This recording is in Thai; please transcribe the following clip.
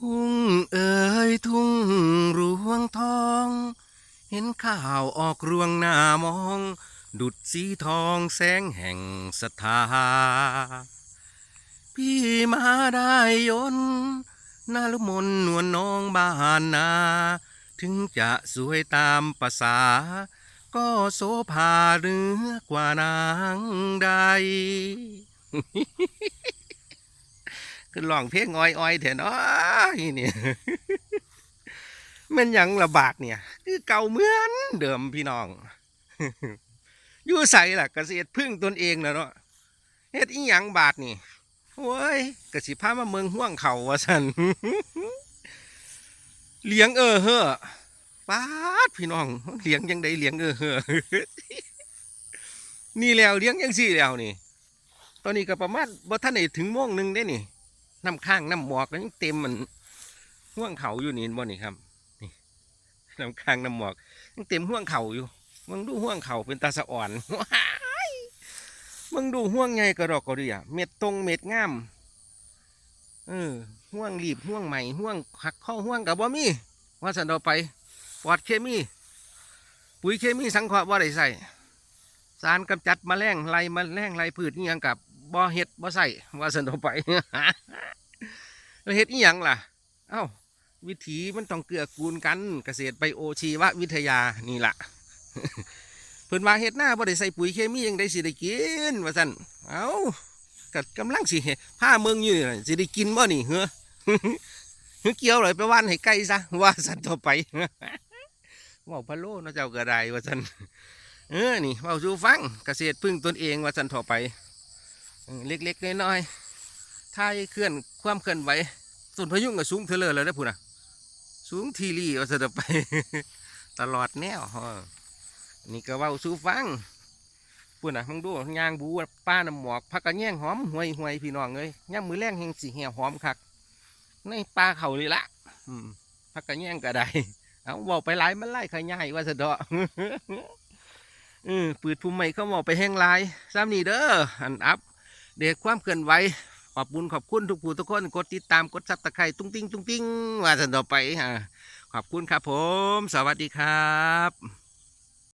ทุ่งเอ๋ยทุ่งรวงทอง เห็นข้าวออกรวงหน้ามอง ดุดสีทองแสงแห่งศรัทธา พี่มาได้ยนนาลมนนวลน้องบ้านนา ถึงจะสวยตามภาษา ก็โสภาเหนือกว่านางใด คือร้องเพลงอ้อยอ้อยๆเถอะเนาะนี่เนี่ยมันยังระบาดเนี่ย คือเก่าเหมือนเดิมพี่น้องอยู่ใส่ล่ะเกษตรพึ่งตนเองนะเนาะเฮ็ดอีหยังบาดนี่โอ้ยกสิพามาเมืองห่วงเขาว่าสันเลี้ยงเออเฮ้อปาดพี่น้องเลี้ยงยังได้เลี้ยงเออเฮ้อนี่แล้วเลี้ยงยังสี่แล้วนี่ ตอนนี้ก็ประมาณบ่ท่านได้ถึงโมงหนึ่งได้นี่ น้ำข้างน้ำหมอกก็ยังเต็มมันห่วงเขาอยู่นี่บ่นี่ครับนี่น้ำข้างน้ำหมอกยังเต็มห่วงเขาอยู่มึงดูห่วงเขาเป็นตาสะอ่อนว้ายมึงดูห่วงไงกระดอกกระเดียเม็ดตรงเม็ดงามเออห่วงรีบห่วงใหม่ห่วงหักข้อห่วงกับบ่มีว่าสันเราไปปลอดเคมี ปุ๋ยเคมีสังเคราะห์ว่าได้ใส่สารกำจัดแมลงไล่แมลงไล่พืชนี่ยังกับ บ่เฮ็ดบ่ใส่ว่าสันต่อไปเฮ็ดอีหยังล่ะ เอ้า วิถีมันต้องเกื้อกูลกันเกษตรไบโอชีววิทยานี่ล่ะเพิ่นว่าเฮ็ดหน้าบ่ได้ใส่ปุ๋ยเคมียังได้สิได้กินว่าซั่นเอ้าก็กำลังสิผ้าเมืองอยู่นี่ล่ะสิได้กินบ่นี่เฮ้อเฮ้อเกี่ยวเลยไปว่านให้ไก่ซะว่าซั่นต่อไปเว้าพะโล้เนาะเจ้าก็ได้ว่าซั่นเออนี่เบาสู่ฟังเกษตรพึ่งตนเองว่าสันถอไป เล็กๆน้อยๆท้าเคลื่อนความเคลื่อนไหวส่วนพายุงก็สูงเทอเลยแล้วนะพูนะสูงทีรีว่าสันต่อไป ตลอดแนวนี่ก็เบาสู่ฟังพูนะมึงดูยางบูป้าน้ำหมอกพักกระแยงหอมห่วยห่วยๆพี่น้องเลยย่ำมือแรงแห่งสีเหี่ยวหอมคักในปลาเขาเลยละพักกระแยงก็ได้เอาบอกไปหลายมันไล่ขยายว่าสะเดาะเออปืดภูมิใหม่เขาบอกไปแห้งลายซ้ำนี่เด้ออันอัพ เด็กความเคลื่อนไหวขอบบุญขอบคุณทุกผู้ทุกคนกดติดตามกดซับตะไคร้ตุ้งติ้งตุ้งติ้งว่าสันต่อไปฮะขอบคุณครับผม สวัสดีครับ